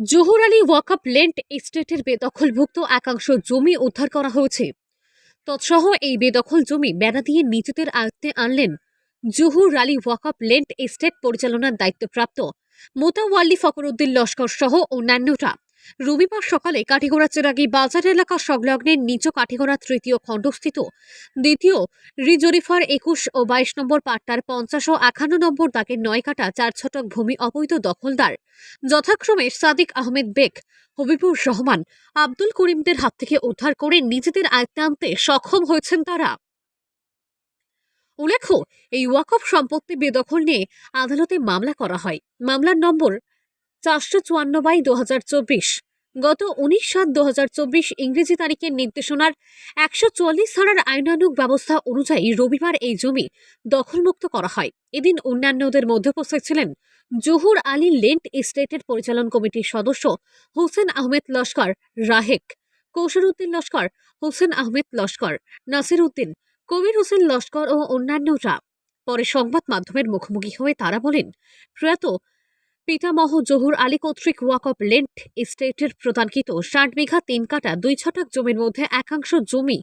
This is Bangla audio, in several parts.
জহুর আলী ওয়াকআপ লেন্ট এস্টেটের বেদখলভুক্ত একাংশ জমি উদ্ধার করা হয়েছে। তৎসহ এই বেদখল জমি বেড়া দিয়ে নিজেদের আয়ত্তে আনলেন জহুর আলী ওয়াকআপ লেন্ট এস্টেট পরিচালনার দায়িত্বপ্রাপ্ত মোতাওয়াল্লি ফকরুদ্দিন লস্কর সহ অন্যান্যরা। রবিবার সকালে কাঠিগোড়া চেরাগি বাজার এলাকা সংলগ্নের নিচ কাঠিগোড়া তৃতীয় খণ্ডস্থিত দ্বিতীয়, রিজরিফার একুশ ও বাইশ নম্বর পাট্টার পঞ্চাশ ও একান্ন নম্বর দাগের নয় কাটা চার ছটক ভূমি অবৈধ দখলদার। যথাক্রমে সাদিক আহমেদ বেগ, হবিবুর রহমান, আব্দুল করিমদের হাত থেকে উদ্ধার করে নিজেদের আয়ত্তে আনতে সক্ষম হয়েছেন তারা। উল্লেখ্য, এই ওয়াকফ সম্পত্তি বেদখল নিয়ে আদালতে মামলা করা হয়। মামলার নম্বর চারশো চুয়ান্ন বাই দু হাজার চব্বিশ। গত উনিশ সাত দু ইংরেজি তারিখের নির্দেশনার একশো চুয়াল্লিশ ধারার আইনানুগ ব্যবস্থা অনুযায়ী রবিবার এই জমি দখলমুক্ত করা হয়। এদিন অন্যান্যদের মধ্যে উপস্থিত ছিলেন জহুর আলী লেন্ট এস্টেটের পরিচালন কমিটির সদস্য হোসেন আহমেদ লস্কর, রাহেক কৌশল উদ্দিন লস্কর, হোসেন আহমেদ লস্কর নাসির উদ্দিন কবির হোসেন লস্কর ও অন্যান্যরা। পরে সংবাদ মাধ্যমের মুখোমুখি হয়ে তারা বলেন, প্রয়াত পিতামহ জহুর আলী কর্তৃক ওয়াকফ লেন্ট এস্টেটের প্রদানকৃত ষাট বিঘা তিন কাটা দুই ছটাক জমির মধ্যে একাংশ জমি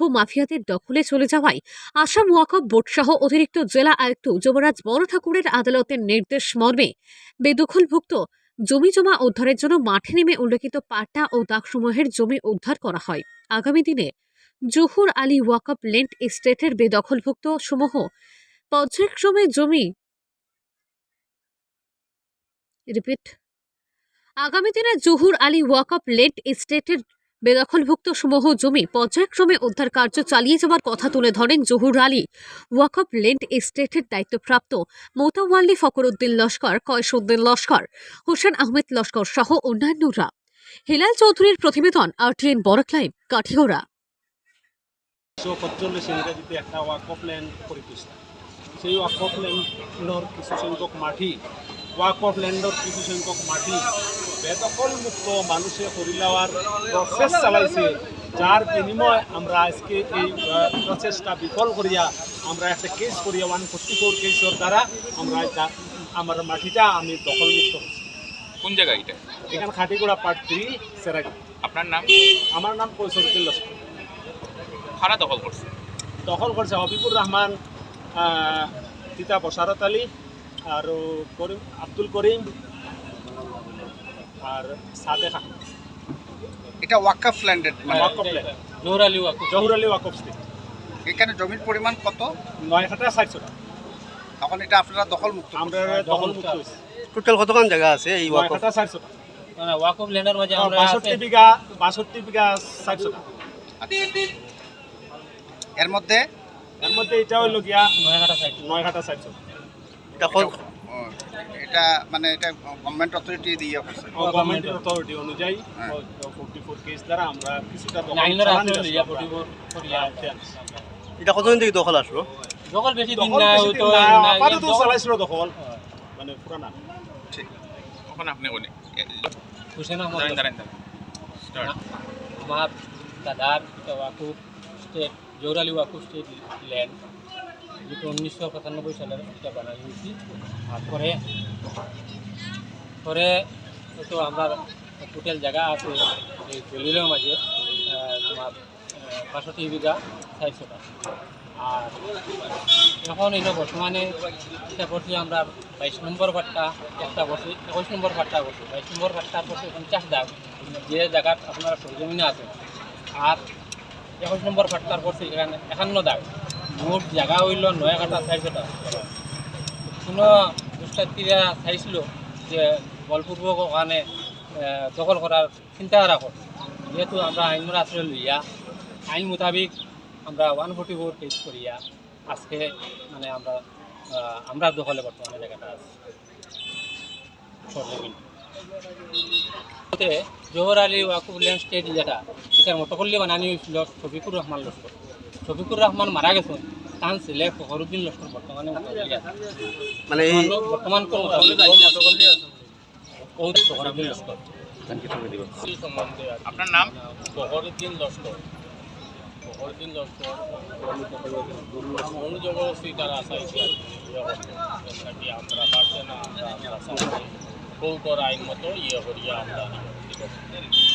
মাফিয়াদের দখলে চলে যাওয়ায় আসাম ওয়াকফ বোর্ড সহ অতিরিক্ত জেলা আয়ুক্ত যুবরাজ বড় ঠাকুরের আদালতের নির্দেশ মর্মে বেদখলভুক্ত জমি জমা উদ্ধারের জন্য মাঠে নেমে উল্লেখিত পাট্টা ও দাগসমূহের জমি উদ্ধার করা হয়। আগামী দিনে জহুর আলী ওয়াকফ লেন্ট এস্টেটের বেদখলভুক্ত সমূহ পর্যায়ক্রমে জমি রিপিট। আগামী দিনে জহুর আলী ওয়াকফ লেন্ট এস্টেটের বেদখলভুক্ত সমূহ জমি পর্যায়ক্রমে উদ্ধার কার্য চালিয়ে যাওয়ার কথা তুলে ধরেন জহুর আলী। ওয়াকফ লেন্ট এস্টেটের দায়িত্বপ্রাপ্ত মোতাওয়াল্লি ফকরুদ্দিন লস্কর, কয়সুদ্দিন লস্কর, হোসেন আহমেদ লস্কর সহ অন্যান্যরা। হেলাল চৌধুরীর প্রতিবেদন, আরটিএন বড়ক্লাইভ কাঠিগোড়া উনিশশো পঁচল্লিশ একটা ল্যান্ড সেই ওয়াকফ ল্যান্ডর কিছু সংখ্যক মাটি ওয়াকফ ল্যান্ডর কিছু সংখ্যক মাটি বেদখল মুক্ত মানুষে করিলাওয়ার প্রসেস চালাইছে যার বিনিময় আমরা আজকে এই প্রচেষ্টা বিফল করিয়া আমরা একটা কেস করিয়া ওয়ান ফোর্টি ফোর কেসের দ্বারা আমরা আমার মাটিটা আমি দখলমুক্ত কোন জায়গা এটা? এখানে খাটিগুড়া পার্ট থ্রি সেরাগি আপনার নাম? আমার নাম কৈশোরুদ্দিন লস্কর। খানা দখল করছে। দখল করছে হবিবুর রহমান আহ, পিতা বসারত আলী আৰু কৰিম আব্দুল করিম আর সাদেক আহমেদ। এটা ওয়াকাফ ল্যান্ডেড মানে ওয়াকফ ল্যান্ড জহুর আলী ওয়াকুফ। জহুর আলী ওয়াকফ এখানে জমির পরিমাণ কত? নয় হাজার ষাটশো টাকা। তখন এটা আপনারা দখল মুক্ত আমরা দখল মুক্ত টোটাল কতক্ষণ জায়গা আছে এই নয় ওয়াকফ? হাজার ষাটশো টাকা। মানে ল্যান্ডের মাঝে আমরা বাষট্টি বিঘা বাষট্টি বিঘা ষাটশো টাকা। এর মধ্যে এর মধ্যে এটা হইল গিয়া নয় কাটা সাইড নয় হাজার এটা এটা মানে এটা গভর্নমেন্ট অথরিটি দিয়ে করছে গভর্নমেন্টের অথরিটি অনুযায়ী হ্যাঁ। ফোর্টি ফোর কেস দ্বারা আমরা কিছুটা ইয়া। ফটিপুর করিয়া এটা কতদিন থেকে দখল আসলো? দখল বেশি দিন দখল না ওই তো আপাতত চালাইছিল দখল মানে পুরানা। ঠিক। তখন আপনি ওনে হুসেন আহমদ। দাঁড়ান দাঁড়ান. আমার দাদার ওয়াকুফ স্টেট জহুর আলী ওয়াকুফ স্টেট ল্যান্ড যেটা উনিশশো পঁচানব্বই সালের এটা বানানো হয়েছি। তারপরে পরে তো আমরা টোটাল জায়গা আছে এই দলিলের মাঝে তোমার বাষট্টি বিঘা চারশোটা আর এখন এই বর্তমানে এটা করছি আমরা বাইশ নম্বর ভাট্টা একটা বসে, একুশ নম্বর ভাট্টা বসে, বাইশ নম্বর ভাট্টার বসে পঞ্চাশ দাগ। যে জায়গাত আপনার সরজমিনে আছে। আর একুশ নম্বর ভাট্টার বসে এখানে একান্ন দাগ। মোট জায়গা হইল নয় কাটা চারশোটা কোনো দুষ্টাত্মীরা চাইছিল যে বলপূর্বক ওখানে দখল করার চিন্তাধারা করে যেহেতু আমরা আইনের আশ্রয় লইয়া আইন মোতাবিক আমরা ওয়ান ফোর্টি ফোর কেস করিয়া আজকে মানে আমরা আমরা দখলে বর্তমানে জায়গাটা আছে। সরজমিন ওতে জোহর আলী ওয়াকুব ল্যান্ড স্টেট যেটা এটার মতকল্লি বানানি হয়েছিল শফিকুর রহমান লস্কর। শফিকুর রহমান মারা গেছেন তান ছেলে ফখরুদ্দিন লস্কর বর্তমানে মানে এই বর্তমান কোন মতকল্লি আছে ফখরুদ্দিন লস্কর। আপনার নাম? ফখরুদ্দিন লস্কর। ফখরুদ্দিন লস্কর তারা আর আমরা পারছে না আমরা कोर्ट और आइन ये हो रही है आमदानी।